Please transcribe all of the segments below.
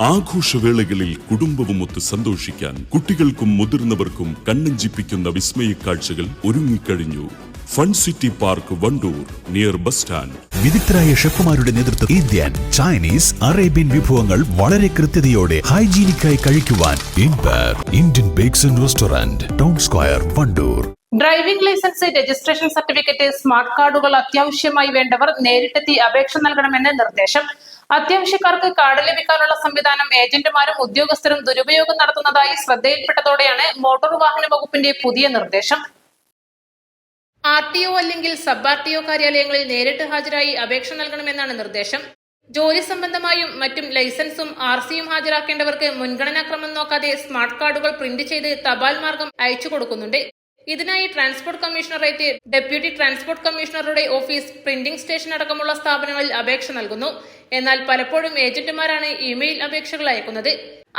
ആഘോഷവേളകളിൽ കുടുംബവുമൊത്ത് സന്തോഷിക്കാൻ കുട്ടികൾക്കും മുതിർന്നവർക്കും കണ്ണഞ്ചിപ്പിക്കുന്ന വിസ്മയ കാഴ്ചകൾ ഒരുങ്ങിക്കഴിഞ്ഞു. Fun city park Wandoor near bus stand. വിദഗ്ധരായ ഷെഫുമാരുടെ നേതൃത്വം ഇന്ത്യൻ ചൈനീസ് അറേബ്യൻ വിഭവങ്ങൾ വളരെ കൃത്യതയോടെ ഹൈജീനിക്കായി കഴിക്കുവാൻ Indian bakes and restaurant town square Wandoor. Driving licence registration certificate smart കാർഡുകൾ അത്യാവശ്യമായി വേണ്ടവർ നേരിട്ടെത്തി അപേക്ഷ നൽകണമെന്ന് നിർദ്ദേശം. അത്യാവശ്യക്കാർക്ക് കാർഡ് ലഭിക്കാനുള്ള സംവിധാനം ഏജന്റുമാരും ഉദ്യോഗസ്ഥരും ദുരുപയോഗം നടത്തുന്നതായി ശ്രദ്ധയിൽപ്പെട്ടതോടെയാണ് മോട്ടോർ വാഹന വകുപ്പിന്റെ പുതിയ നിർദ്ദേശം. ആർ ടി ഒ അല്ലെങ്കിൽ സബ് ആർ ടി ഒ കാര്യാലയങ്ങളിൽ നേരിട്ട് ഹാജരായി അപേക്ഷ നൽകണമെന്നാണ് നിർദ്ദേശം. ജോലി സംബന്ധമായും മറ്റും ലൈസൻസും ആർ സിയും ഹാജരാക്കേണ്ടവർക്ക് മുൻഗണനാക്രമം നോക്കാതെ സ്മാർട്ട് കാർഡുകൾ പ്രിന്റ് ചെയ്ത് തപാൽ മാർഗം അയച്ചു കൊടുക്കുന്നുണ്ട്. ഇതിനായി ട്രാൻസ്പോർട്ട് കമ്മീഷണറേറ്റ് ഡെപ്യൂട്ടി ട്രാൻസ്പോർട്ട് കമ്മീഷണറുടെ ഓഫീസ് പ്രിന്റിംഗ് സ്റ്റേഷൻ അടക്കമുള്ള സ്ഥാപനങ്ങളിൽ അപേക്ഷ നൽകുന്നു. എന്നാൽ പലപ്പോഴും ഏജന്റുമാരാണ് ഇമെയിൽ അപേക്ഷകൾ അയക്കുന്നത്.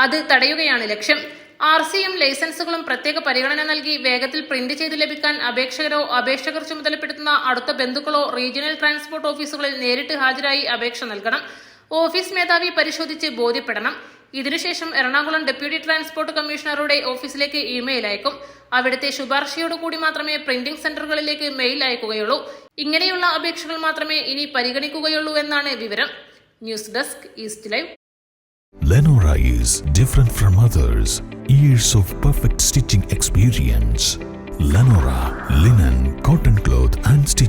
അത് തടയുകയാണ് ലക്ഷ്യം. ആർ സിയും ലൈസൻസുകളും പ്രത്യേക പരിഗണന നൽകി വേഗത്തിൽ പ്രിന്റ് ചെയ്ത് ലഭിക്കാൻ അപേക്ഷകരോ അപേക്ഷകർ ചുമതലപ്പെടുത്തുന്ന അടുത്ത ബന്ധുക്കളോ റീജിയണൽ ട്രാൻസ്പോർട്ട് ഓഫീസുകളിൽ നേരിട്ട് ഹാജരായി അപേക്ഷ നൽകണം. ഓഫീസ് മേധാവി പരിശോധിച്ച് ബോധ്യപ്പെടണം. ഇതിനുശേഷം എറണാകുളം ഡെപ്യൂട്ടി ട്രാൻസ്പോർട്ട് കമ്മീഷണറുടെ ഓഫീസിലേക്ക് ഇമെയിൽ അയക്കും അവിടുത്തെ ശുപാർശയോടുകൂടി മാത്രമേ പ്രിന്റിംഗ് സെന്ററുകളിലേക്ക് മെയിൽ അയക്കുകയുള്ളൂ ഇങ്ങനെയുള്ള അപേക്ഷകൾ മാത്രമേ ഇനി പരിഗണിക്കുകയുള്ളൂ എന്നാണ് വിവരം news desk east live Lenora is different from others. Years of perfect stitching experience. Lenora linen, cotton cloth and stitching.